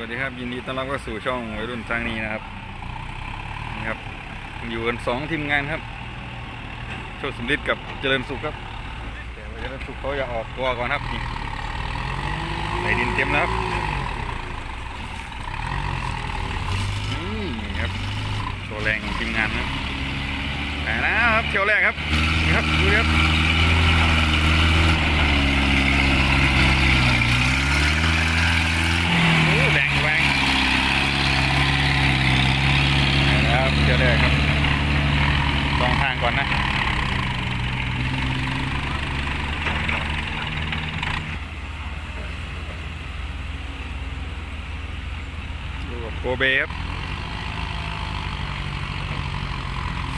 สวัสดีครับยินดีต้อนรับเข้าสู่ช่องวัยรุ่นทางนี้นะครับนี่ครับ อยู่กันสองทีมงานครับโชคสมฤทธิ์กับเจริญสุขครับแต่ว่าเจริญสุขเขาจะออกตัวก่อนครับนี่ใส่ดินเต็มแล้วครับนี่ครับโชว์แรงของทีมงานนะครับไปนะครับเที่ยวแรกครับนี่ครับดูดิครับ โอ้แรงแรงนะครับเจอเลยครับลองทาง ก่อนนะดูกับโกเบครับ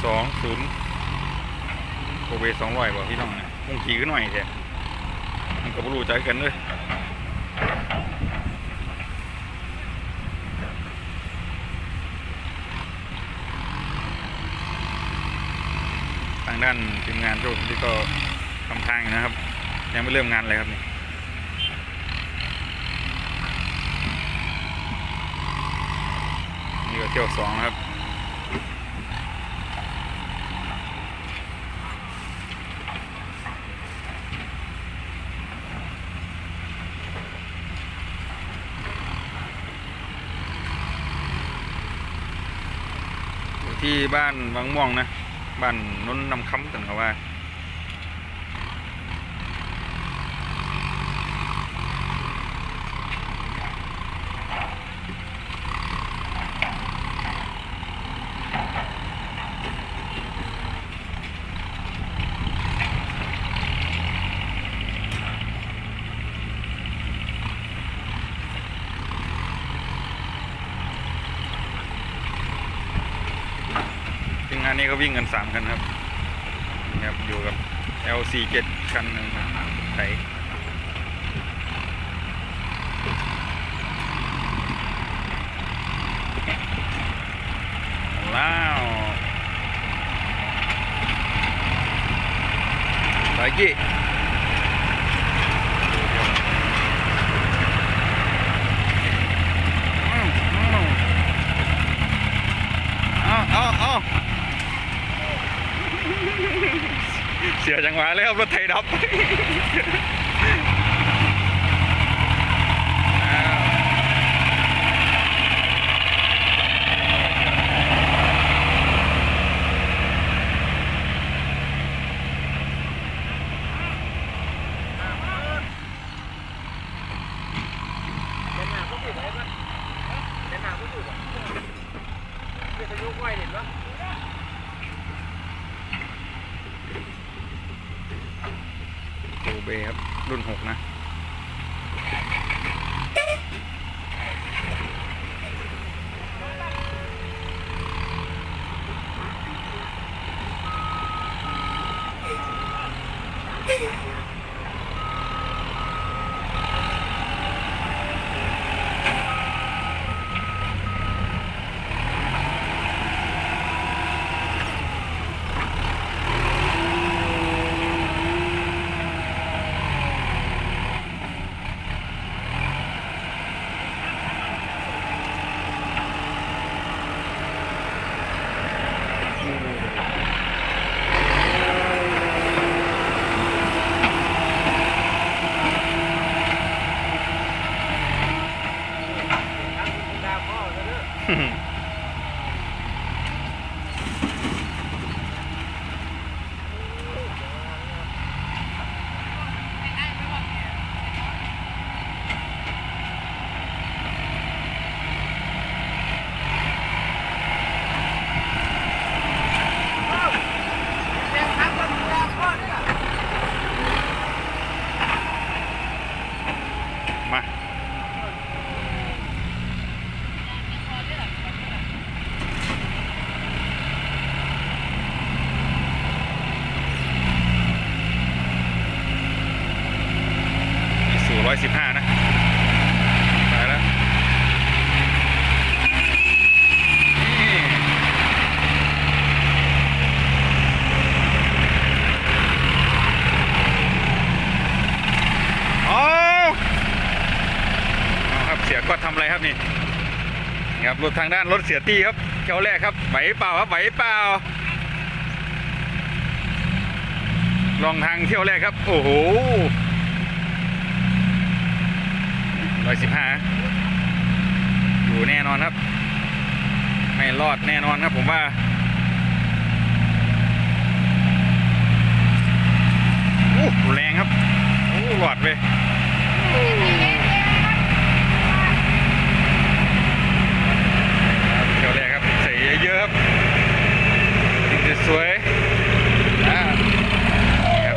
สองศูนย์โกเบสองร้อยบอกพี่น้องนะคงขี่ขึ้นหน่อยแท้มันก็บรู้ใจกันเลย ทางด้านทีมงานโชคที่ก็ทำทางอยู่นะครับ ยังไม่เริ่มงานเลยครับนี่นี่ก็เที่ยวสองครับที่บ้านวังม่วงนะ บ้านนนนำคำถึงเขาว่า ทีมงา นี้ก็วิ่งกันสามคันครับนะครับอยู่กับ L47 คันหนึ่งไถแล้วไปกี่เอาเอาเอา เสียจังหวะเลยครับรถไทยดับ ครับรถทางด้านรถเสียตี้ครับเที่ยวแรกครับไหวเปล่าครับไหวเปล่าลองทางเที่ยวแรกครับ โอ้โหร้อยสิบห้าอยู่แน่นอนครับ ไม่รอดแน่นอนครับผมว่าโอ้แรงครับโอ้หลอดไปเที่ยวแรกครับใส่เยอะๆครับ ดินสวยๆอ่านี่ครับ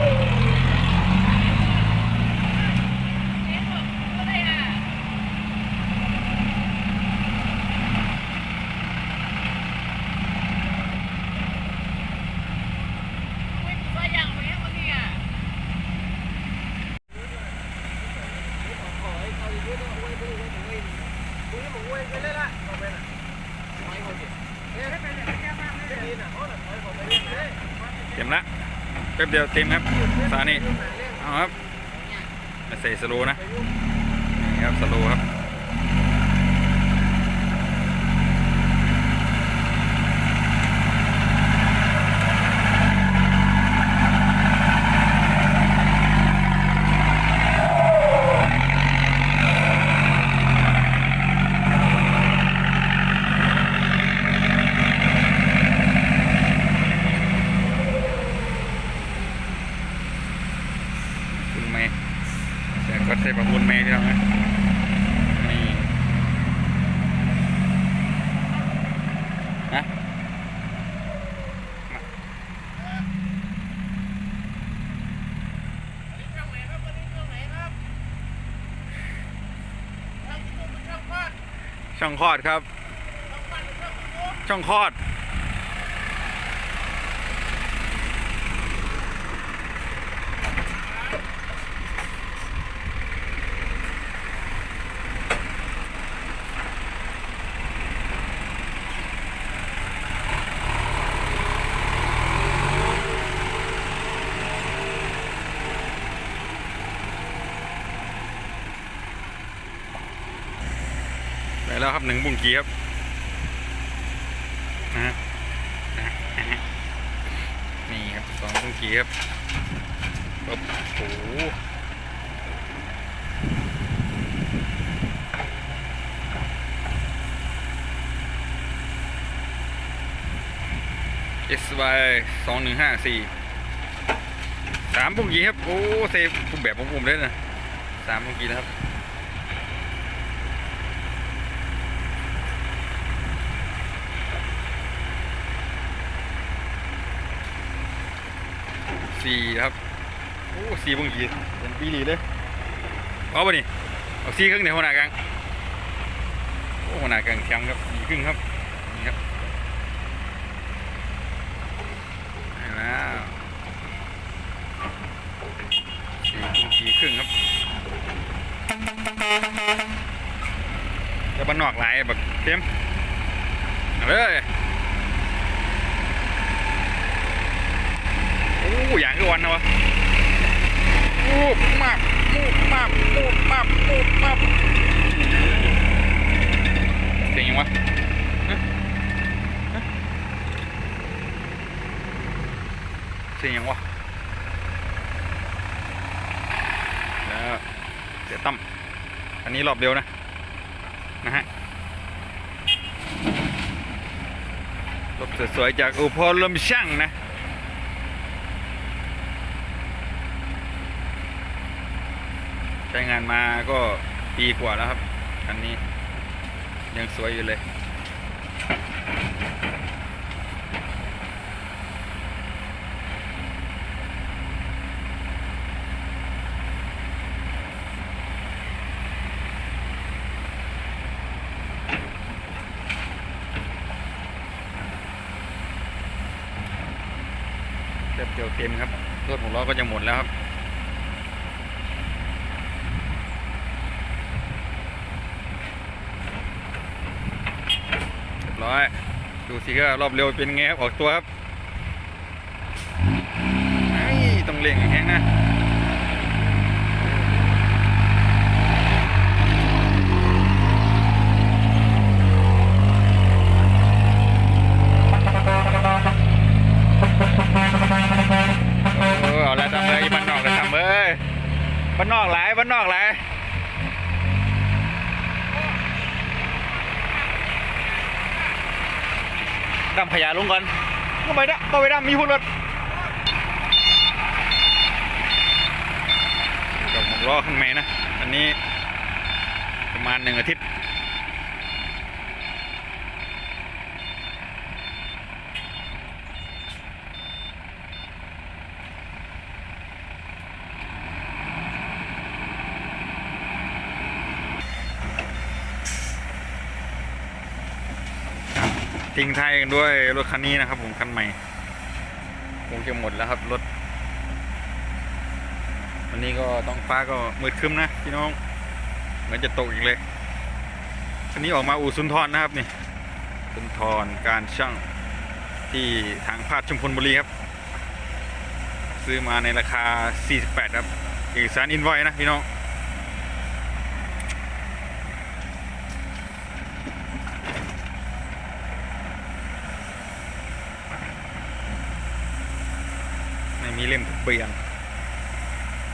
เต็มละแป๊บเดียวเต็มครับสานี่เอาครับมาใส่สโลนะนี่ครับสโลครับคุณเมย์แต่ก็ใส่ประมูลเมย์ที่เรานะนี่นะ ช่องคลอดครับ ช่องคลอด แล้วครับหนึ่งบุ้งกีครับนะฮะนี่ครับสองบุ้งกีครับปึ๊บโอ้โหเอสวสองหนึ่งห้าสี่สามบุ้งกีครับ โอ้เซฟปุ่มแบบปุ่มเลยนะสามบุ้งกีนะครับ สี่ครับโอ้สี่บุ้งกีเป็นปีหลีเลยเอาปนี่เอาสี่ครึ่งเดี๋ยวหัวหน้ากลางโอ้หัวหน้ากลางแข็งครับสี่ครึ่งครับนี่ครับแล้วสี่บุ้งกีครึ่งครับจะบ้านนอกหลายแบบเต็มเอาเลย โอ้อย่างคือวันนะวะมูบมาบมูบมาบมูบมาบมูบมาบเสียงยังวะเสียงยังวะแล้วเสียตั้มอันนี้รอบเร็วนะ นะฮะรถสวยๆจากอุพรลมช่างนะ ใช้งานมาก็ปีกว่าแล้วครับคันนี้ ยังสวยอยู่เลย เต็มเดียวเต็มครับรถของล้อก็จะหมดแล้วครับ เร้อย ดูสิครับรอบเร็วเป็นไงครับออกตัวครับไอ้ต้องเร่งแห้งนะ ดำขยะลงก่อนก็ไปดะก็ไปดำมีพุ่นรถกับหกล้อขึ้นไหมนะ อันนี้ประมาณหนึ่งอาทิตย์ ทิ้งท้ายกันด้วยรถคันนี้นะครับ ผมคันใหม่คงจะหมดแล้วครับรถ วันนี้ก็ต้องฟ้าก็มืดครึ้มนะพี่น้อง เหมือนจะตกอีกเลยคันนี้ออกมาอู่สุนทรนะครับนี่สุนทรการช่างที่ทางพาดชุมพลบุรีครับ ซื้อมาในราคา 48 ครับเอกสารอินไว้นะพี่น้อง ไม่มีเล่มทะเบียน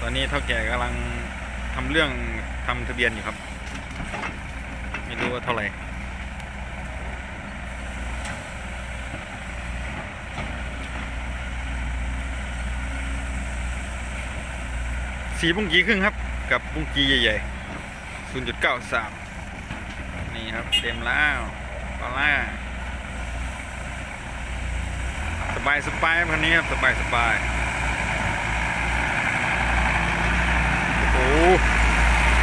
ตอนนี้เท่าแก่กำลังทำเรื่องทำทะเบียนอยู่ครับ ไม่รู้ว่าเท่าไหร่สีบุ้งกีครึ่งครับ กับบุ้งกีใหญ่ๆ 0.93 นี่ครับ เต็มแล้วปลาสบายสบายคันนี้ครับ สบายสบาย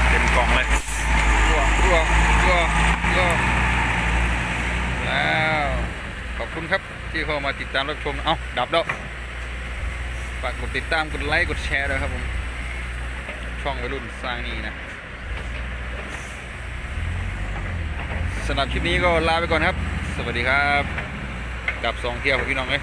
เต็มกล่องเลยรัวรัวรัวรัวแล้วขอบคุณครับที่เข้ามาติดตามรับชม เอาดับแล้วฝากกดติดตามกดไลค์กดแชร์ด้วยครับผม ช่องวัยรุ่นสร้างนี่นะสำหรับคลิปนี้ก็ลาไปก่อนครับ สวัสดีครับ กับสองเที่ยวพี่น้องเลย